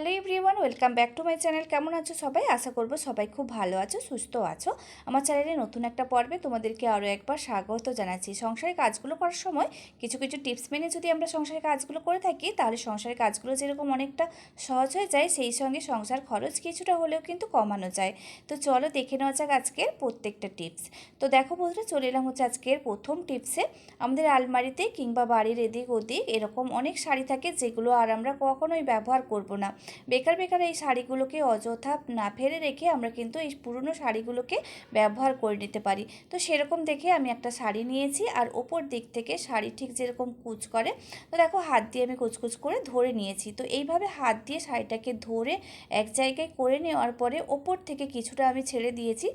Hello everyone welcome back to my channel কেমন আছো সবাই? আশা করব সবাই খুব ভালো আছো, সুস্থ আছো। আমার চ্যানেলে নতুন একটা পর্বে তোমাদেরকে আরও একবার স্বাগত জানাচ্ছি। সংসারের কাজগুলো করার সময় কিছু কিছু টিপস মেনে যদি আমরা সংসারের কাজগুলো করে থাকি, তাহলে সংসারের কাজগুলো যেরকম অনেকটা সহজ হয়ে যায়, সেই সঙ্গে সংসার খরচ কিছুটা হলেও কিন্তু কমানো যায়। তো চলো দেখে নেওয়া যাক আজকের প্রত্যেকটা টিপস তো দেখো বন্ধুরা, চলে এলাম হচ্ছে আজকের প্রথম টিপসে আমাদের আলমারিতে কিংবা বাড়ির এদিক ওদিক এরকম অনেক শাড়ি থাকে যেগুলো আর আমরা কখনোই ব্যবহার করব না। বেকার বেকার এই শাড়িগুলোকে অযথা না ফেলে রেখে আমরা কিন্তু এই পুরনো শাড়িগুলোকে ব্যবহার করে নিতে পারি। তো সেরকম দেখে আমি একটা শাড়ি নিয়েছি আর ওপর দিক থেকে শাড়ি ঠিক যেরকম কুচ করে, তো দেখো হাত দিয়ে আমি কুচকুচ করে ধরে নিয়েছি। তো এইভাবে হাত দিয়ে শাড়িটাকে ধরে এক জায়গায় করে নেওয়ার পরে ওপর থেকে কিছুটা আমি ছেড়ে দিয়েছি।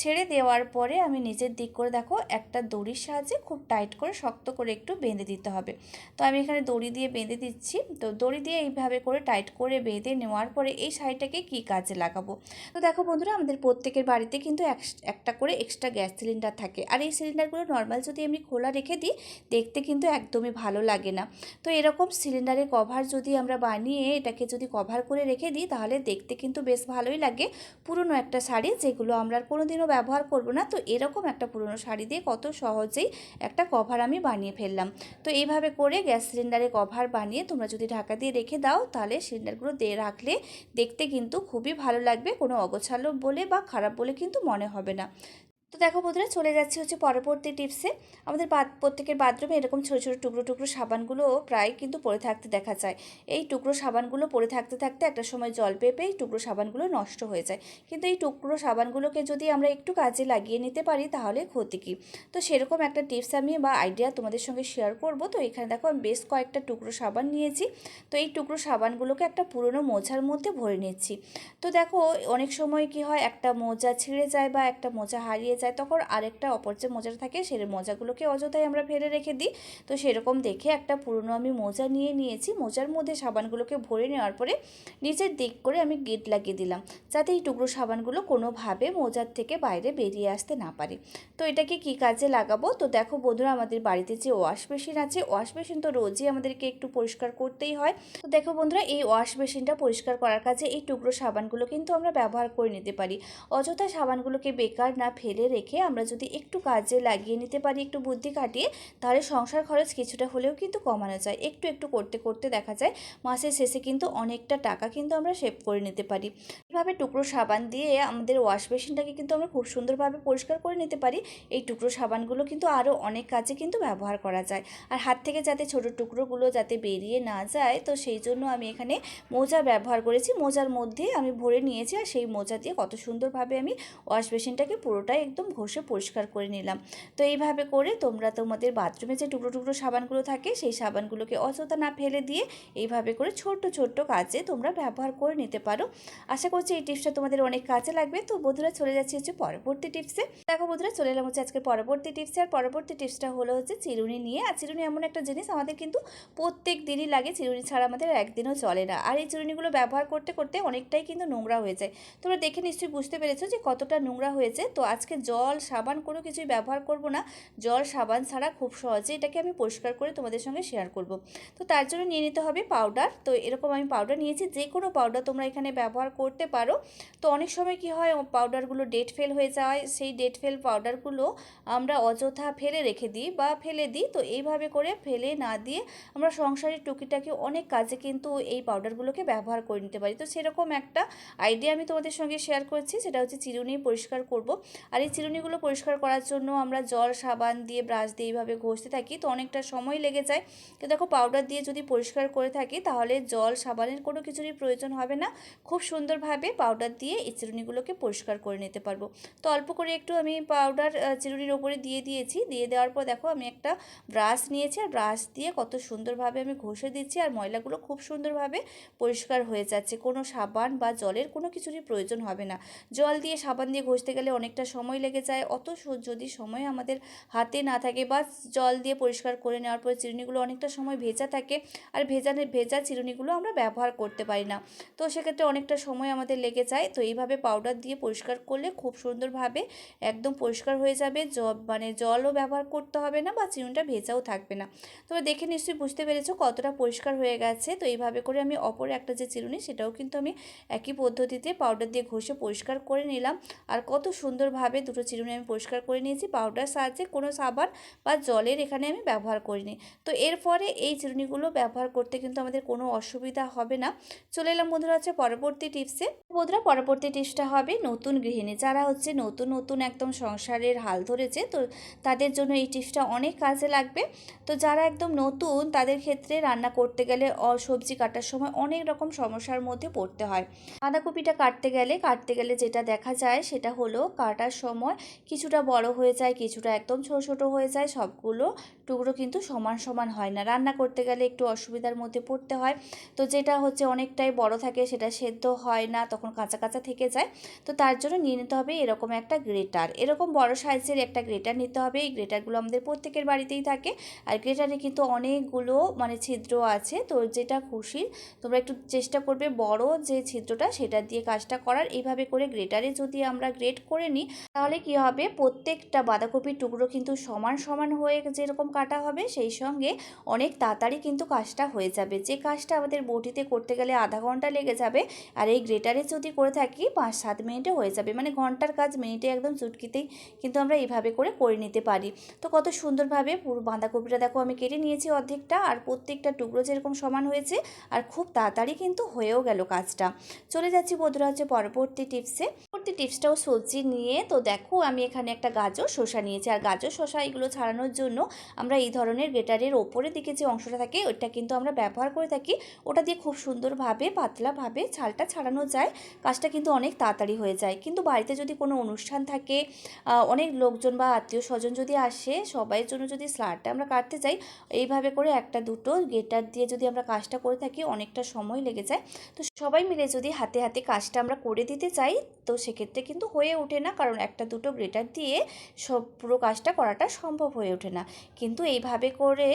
ছেড়ে দেওয়ার পরে আমি নিজের দিক করে দেখো একটা দড়ির সাহায্যে খুব টাইট করে শক্ত করে একটু বেঁধে দিতে হবে। তো আমি এখানে দড়ি দিয়ে বেঁধে দিচ্ছি। তো দড়ি দিয়ে এইভাবে করে টাইট করে বেঁধে নেওয়ার পরে এই শাড়িটাকে কি কাজে লাগাবো? তো দেখো বন্ধুরা, আমাদের প্রত্যেকের বাড়িতে কিন্তু একটা করে এক্সট্রা গ্যাস সিলিন্ডার থাকে। আর এই সিলিন্ডারগুলো নর্মাল যদি আমি খোলা রেখে দিই, দেখতে কিন্তু একদমই ভালো লাগে না। তো এরকম সিলিন্ডারের কভার যদি আমরা বানিয়ে এটাকে যদি কভার করে রেখে দিই, তাহলে দেখতে কিন্তু বেশ ভালোই লাগে। পুরনো একটা শাড়ি, যেগুলো আমরা আর কোনো দিনও ব্যবহার করব না। তো এরকম একটা পুরনো শাড়ি দিয়ে কত সহজেই একটা কভার আমি বানিয়ে ফেললাম। তো এইভাবে করে গ্যাস সিলিন্ডারে কভার বানিয়ে তোমরা যদি ঢাকা দিয়ে রেখে দাও, তাহলে সিলিন্ডারগুলো দিয়ে রাখলে দেখতে কিন্তু খুবই ভালো লাগবে। কোনো অগোছালো বলে বা খারাপ বলে কিন্তু মনে হবে না। তো দেখো বন্ধুরা, চলে যাচ্ছে হচ্ছে পরবর্তী টিপসে আমাদের প্রত্যেকের বাথরুমে এরকম ছোটো ছোটো টুকরো টুকরো সাবানগুলো প্রায় কিন্তু পড়ে থাকতে দেখা যায়। এই টুকরো সাবানগুলো পড়ে থাকতে থাকতে একটা সময় জল পেপে এই টুকরো সাবানগুলো নষ্ট হয়ে যায়। কিন্তু এই টুকরো সাবানগুলোকে যদি আমরা একটু কাজে লাগিয়ে নিতে পারি, তাহলে ক্ষতি কী? তো সেরকম একটা টিপস আমি বা আইডিয়া তোমাদের সঙ্গে শেয়ার করব। তো এখানে দেখো, আমি বেশ কয়েকটা টুকরো সাবান নিয়েছি। তো এই টুকরো সাবানগুলোকে একটা পুরনো মোজার মধ্যে ভরে নিচ্ছি। তো দেখো, অনেক সময় কি হয়, একটা মোজা ছিঁড়ে যায় বা একটা মোজা হারিয়ে যায় তখন আরেকটা অপর যে মোজা থাকে সেই মোজাগুলোকে অযথায় আমরা ফেলে রেখে দিই। তো সেরকম দেখে একটা পুরনো আমি মোজা নিয়ে নিয়েছি। মোজার মধ্যে সাবানগুলোকে ভরে নেওয়ার পরে নিচের দিক করে আমি গেট লাগিয়ে দিলাম। যাতে এই টুকরো সাবানগুলো কোনোভাবে মোজার থেকে বাইরে বেরিয়ে আসতে না পারে। তো এটাকে কি কাজে লাগাবো? তো দেখো বন্ধুরা, আমাদের বাড়িতে যে ওয়াশ মেশিন আছে, ওয়াশ মেশিন তো রোজই আমাদেরকে একটু পরিষ্কার করতেই হয়। তো দেখো বন্ধুরা, এই ওয়াশ মেশিনটা পরিষ্কার করার কাজে এই টুকরো সাবানগুলো কিন্তু আমরা ব্যবহার করে নিতে পারি। অযথা সাবানগুলোকে বেকার না ফেলে রেখে আমরা যদি একটু কাজে লাগিয়ে নিতে পারি, একটু বুদ্ধি কাটিয়ে তাহলে সংসার খরচ কিছুটা হলেও কিন্তু কমানো যায়। একটু একটু করতে করতে দেখা যায় মাসের শেষে কিন্তু অনেকটা টাকা কিন্তু আমরা সেভ করে নিতে পারি। এভাবে টুকরো সাবান দিয়ে আমাদের ওয়াশ মেশিনটাকে কিন্তু আমরা খুব সুন্দরভাবে পরিষ্কার করে নিতে পারি। এই টুকরো সাবানগুলো কিন্তু আরও অনেক কাজে কিন্তু ব্যবহার করা যায়। আর হাত থেকে যাতে ছোটো টুকরোগুলো যাতে বেরিয়ে না যায়, তো সেই জন্য আমি এখানে মোজা ব্যবহার করেছি। মোজার মধ্যে আমি ভরে নিয়েছি আর সেই মোজা দিয়ে কত সুন্দরভাবে আমি ওয়াশ মেশিনটাকে পুরোটাই একদম ঘষে পরিষ্কার করে নিলাম। তো এইভাবে করে তোমরা তোমাদের বাথরুমে যে টুকরো টুকরো সাবানগুলো থাকে, সেই সাবানগুলোকে অযথা না ফেলে দিয়ে এইভাবে করে ছোট্ট ছোট্ট কাজে তোমরা ব্যবহার করে নিতে পারো। আশা করছি এই টিপসটা তোমাদের অনেক কাজে লাগবে। তো বন্ধুরা, চলে যাচ্ছি হচ্ছে পরবর্তী টিপসে। দেখো বন্ধুরা, চলে এলাম হচ্ছে আজকে পরবর্তী টিপসে। আর পরবর্তী টিপসটা হলো হচ্ছে চিরুনি নিয়ে। আর চিরুনি এমন একটা জিনিস, আমাদের কিন্তু প্রত্যেক দিনই লাগে, চিরুনি ছাড়া আমাদের একদিনও চলে না। আর এই চিরুনিগুলো ব্যবহার করতে করতে অনেকটাই কিন্তু নোংরা হয়ে যায়। তোমরা দেখে নিশ্চয়ই বুঝতে পেরেছ যে কতটা নোংরা হয়েছে। তো আজকে জল, সাবান কোনো কিছুই ব্যবহার করব না। জল, সাবান ছাড়া খুব সহজে এটাকে আমি পরিষ্কার করে তোমাদের সঙ্গে শেয়ার করব। তো তার জন্য নিয়ে নিতে হবে পাউডার তো এরকম আমি পাউডার নিয়েছি যে কোনো পাউডার তোমরা এখানে ব্যবহার করতে পারো। তো অনেক সময় কি হয় পাউডারগুলো ডেট ফেল হয়ে যায়, সেই ডেট ফেল পাউডারগুলো আমরা অযথা ফেলে রেখে দিই বা ফেলে দিই। তো এইভাবে করে ফেলে না দিয়ে আমরা সংসারের টুকিটাকে অনেক কাজে কিন্তু এই পাউডারগুলোকে ব্যবহার করে নিতে পারি। তো সেরকম একটা আইডিয়া আমি তোমাদের সঙ্গে শেয়ার করছি, সেটা হচ্ছে চিরুনি পরিষ্কার করব। আর এই চিরুনিগুলো পরিষ্কার করার জন্য আমরা জল, সাবান দিয়ে ব্রাশ দিয়ে এইভাবে ঘষতে থাকি। তো অনেকটা সময় লেগে যায়। তো দেখো পাউডার দিয়ে যদি পরিষ্কার করে থাকি, তাহলে জল, সাবানের কোনো কিছুরই প্রয়োজন হবে না। খুব সুন্দরভাবে পাউডার দিয়ে এই চিরুনিগুলোকে পরিষ্কার করে নিতে পারব। তো অল্প করে একটু আমি পাউডার চিরুনির ওপরে দিয়ে দিয়েছি। দিয়ে দেওয়ার পর দেখো, আমি একটা ব্রাশ নিয়েছি। আর ব্রাশ দিয়ে কত সুন্দরভাবে আমি ঘষে দিচ্ছি। আর ময়লাগুলো খুব সুন্দরভাবে পরিষ্কার হয়ে যাচ্ছে। কোনো সাবান বা জলের কোনো কিছুরই প্রয়োজন হবে না। জল দিয়ে সাবান দিয়ে ঘষতে গেলে অনেকটা সময় লেগে যায়। অত যদি সময় আমাদের হাতে না থাকে বা জল দিয়ে পরিষ্কার করে নেওয়ার পরে চিরুনিগুলো অনেকটা সময় ভেজা থাকে আর ভেজা ভেজা চিরুনিগুলো আমরা ব্যবহার করতে পারি না। তো সেক্ষেত্রে অনেকটা সময় আমাদের লেগে যায়। তো এইভাবে পাউডার দিয়ে পরিষ্কার করলে খুব সুন্দরভাবে একদম পরিষ্কার হয়ে যাবে। জ মানে জলও ব্যবহার করতে হবে না বা চিরুনিটা ভেজাও থাকবে না। তবে দেখে নিশ্চয়ই বুঝতে পেরেছ কতটা পরিষ্কার হয়ে গেছে। তো এইভাবে করে আমি অপর একটা যে চিরুনি, সেটাও কিন্তু আমি একই পদ্ধতিতে পাউডার দিয়ে ঘষে পরিষ্কার করে নিলাম। আর কত সুন্দরভাবে দুটো চিরুনি আমি পরিষ্কার করে নিয়েছি পাউডার সাহায্যে কোনো সাবান বা জলের এখানে আমি ব্যবহার করিনি। তো এরপরে এই চিরুনিগুলো ব্যবহার করতে কিন্তু আমাদের কোনো অসুবিধা হবে না। চলে এলাম বন্ধুরা হচ্ছে পরবর্তী টিপসে বন্ধুরা পরবর্তী টিপসটা হবে নতুন গৃহিণী। যারা হচ্ছে নতুন নতুন একদম সংসারের হাল ধরেছে, তো তাদের জন্য এই টিপসটা অনেক কাজে লাগবে। তো যারা একদম নতুন, তাদের ক্ষেত্রে রান্না করতে গেলে সবজি কাটার সময় অনেক রকম সমস্যার মধ্যে পড়তে হয়। বাঁধাকপিটা কাটতে গেলে কাটতে গেলে যেটা দেখা যায় সেটা হলো কাটার সময় কিছুটা বড় হয়ে যায়, কিছুটা একদম ছোট ছোট হয়ে যায়, সবগুলো টুকরো কিন্তু সমান সমান হয় না। রান্না করতে গেলে একটু অসুবিধার মধ্যে পড়তে হয়। তো যেটা হচ্ছে অনেকটাই বড় থাকে সেটা সেদ্ধ হয় না, তখন কাঁচা কাঁচা থেকে যায়। তো তার জন্য নিয়ে নিতে হবে এরকম একটা গ্রেটার। এরকম বড় সাইজের একটা গ্রেটার নিতে হবে। এই গ্রেটারগুলো আমাদের প্রত্যেকের বাড়িতেই থাকে। আর গ্রেটারে কিন্তু অনেকগুলো মানে ছিদ্র আছে। তো যেটা খুশি তোমরা একটু চেষ্টা করবে বড় যে ছিদ্রটা সেটা দিয়ে কাজটা করার। এইভাবে করে গ্রেটারে যদি আমরা গ্রেট করে নিই, তাহলে কি হবে? প্রত্যেকটা বাঁধাকপির টুকরো কিন্তু সমান সমান হয়ে যেরকম কাটা হবে, সেই সঙ্গে অনেক তাড়াতাড়ি কিন্তু কাজটা হয়ে যাবে। যে কাজটা আমাদের বটিতে করতে গেলে আধা ঘণ্টা লেগে যাবে, আর এই গ্রেটারে যদি করে থাকি, পাঁচ সাত মিনিটে হয়ে যাবে। মানে ঘণ্টার কাজ মিনিটে একদম চুটকিতেই কিন্তু আমরা এইভাবে করে করে নিতে পারি। তো কত সুন্দরভাবে পুরো বাঁধাকপিটা দেখো আমি কেটে নিয়েছি অর্ধেকটা, আর প্রত্যেকটা টুকরো যেরকম সমান হয়েছে, আর খুব তাড়াতাড়ি কিন্তু হয়েও গেল কাজটা। চলে যাচ্ছি বন্ধুরা হচ্ছে পরবর্তী টিপসে। পরবর্তী টিপসটাও সবজি নিয়ে, তো দেখো আমি এখানে একটা গাজর শসা নিয়েছি। আর গাজর শসা এগুলো ছাড়ানোর জন্য আমরা এই ধরনের গ্রেটারের ওপরের দিকে যে অংশটা থাকে ওটা কিন্তু আমরা ব্যবহার করে থাকি। ওটা দিয়ে খুব সুন্দরভাবে, পাতলাভাবে ছালটা ছাড়ানো যায়। কাজটা কিন্তু অনেক তাড়াতাড়ি হয়ে যায়। কিন্তু বাড়িতে যদি কোনো অনুষ্ঠান থাকে অনেক লোকজন বা আত্মীয় স্বজন যদি আসে, সবাইয়ের জন্য যদি স্লাডটা আমরা কাটতে যাই, এইভাবে করে একটা দুটো গেটার দিয়ে যদি আমরা কাজটা করে থাকি, অনেকটা সময় লেগে যায়। তো সবাই মিলে যদি হাতে হাতে কাজটা আমরা করে দিতে চাই, তো সেক্ষেত্রে কিন্তু হয়ে ওঠে না। কারণ একটা দুটো গ্রেটার দিয়ে সব পুরো কাজটা করাটা সম্ভব হয়ে ওঠে না। কিন্তু এইভাবে করে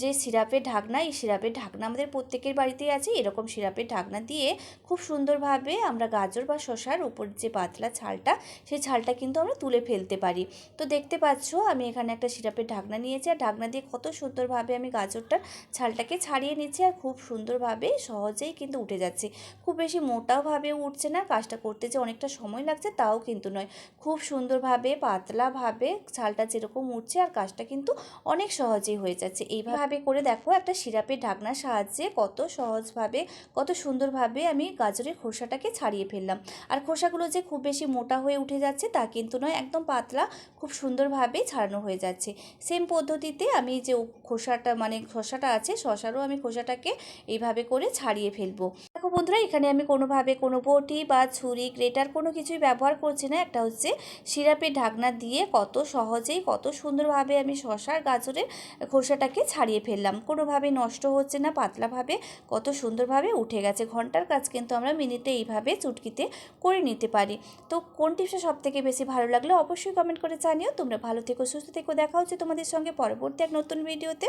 যে সিরাপের ঢাকনা, এই সিরাপের ঢাকনা আমাদের প্রত্যেকের বাড়িতেই আছে, এরকম সিরাপের ঢাকনা দিয়ে খুব সুন্দরভাবে আমরা গাজর বা শশার উপর যে পাতলা ছালটা, সেই ছালটা কিন্তু আমরা তুলে ফেলতে পারি। তো দেখতে পাচ্ছ, আমি এখানে একটা সিরাপের ঢাকনা নিয়েছি, আর ঢাকনা দিয়ে কত সুন্দরভাবে আমি গাজরটার ছালটাকে ছাড়িয়ে নিচ্ছি, আর খুব সুন্দরভাবে সহজেই কিন্তু উঠে যাচ্ছে। খুব বেশি মোটাওভাবে উঠছে না, কাজটা করতে যে অনেকটা সময় লাগছে, তাও কিন্তু নয়। খুব সুন্দরভাবে, পাতলাভাবে ছালটা যেরকম উঠছে আর কাজটা কিন্তু অনেক সহজেই হয়ে যাচ্ছে। এইভাবে করে দেখো একটা সিরাপের ঢাকনার সাহায্যে কত সহজভাবে, কত সুন্দরভাবে আমি গাজরের খোসাটাকে ছাড়িয়ে ফেললাম। আর খোসাগুলো যে খুব বেশি মোটা হয়ে উঠে যাচ্ছে তা কিন্তু নয়, একদম পাতলা, খুব সুন্দরভাবে ছাড়ানো হয়ে যাচ্ছে। সেম পদ্ধতিতে আমি যে খোসাটা মানে খোসাটা আছে, শশারও আমি খোসাটাকে এইভাবে করে ছাড়িয়ে ফেলব। দেখো বন্ধুরা, এখানে আমি কোনোভাবে কোনো বটি বা ছুরি, গ্রেটার কোনো কিছুই ব্যবহার করছি না। একটা হচ্ছে সিরাপের ঢাকনা দিয়ে কত সহজেই, কত সুন্দরভাবে আমি শশার গাজরের খোসাটাকে ছাড়িয়ে ফেললাম। কোনোভাবে নষ্ট হচ্ছে না, পাতলাভাবে কত সুন্দরভাবে উঠে গেছে। ঘণ্টার কাজ কিন্তু আমরা মিনিটে এইভাবে চুটকিতে করে নিতে পারি। তো কোন টিপসটা সব থেকে বেশি ভালো লাগল অবশ্যই কমেন্ট করে জানিও। তোমরা ভালো থেকো, সুস্থ থেকো। দেখা হচ্ছে তোমাদের সঙ্গে পরবর্তী এক নতুন ভিডিওতে।